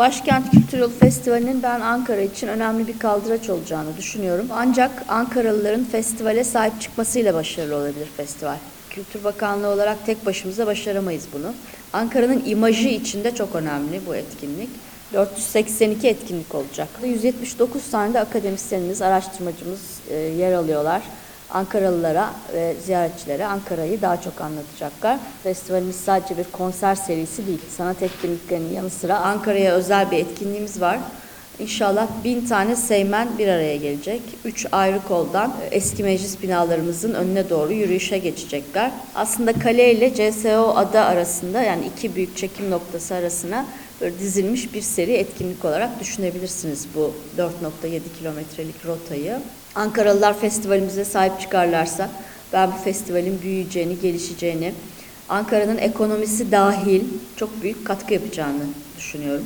Başkent Kültür Yolu Festivali'nin ben Ankara için önemli bir kaldıraç olacağını düşünüyorum. Ancak Ankaralıların festivale sahip çıkmasıyla başarılı olabilir festival. Kültür Bakanlığı olarak tek başımıza başaramayız bunu. Ankara'nın imajı için de çok önemli bu etkinlik. 482 etkinlik olacak. 179 tane de akademisyenimiz, araştırmacımız e, yer alıyorlar. Ankaralılara ve ziyaretçilere Ankara'yı daha çok anlatacaklar. Festivalimiz sadece bir konser serisi değil. Sanat etkinliklerinin yanı sıra Ankara'ya özel bir etkinliğimiz var. İnşallah bin tane seymen bir araya gelecek. Üç ayrı koldan eski meclis binalarımızın önüne doğru yürüyüşe geçecekler. Aslında kale ile CSO ada arasında yani iki büyük çekim noktası arasına böyle dizilmiş bir seri etkinlik olarak düşünebilirsiniz bu 4.7 kilometrelik rotayı. Ankaralılar festivalimize sahip çıkarlarsa ben bu festivalin büyüyeceğini, gelişeceğini, Ankara'nın ekonomisi dahil çok büyük katkı yapacağını düşünüyorum.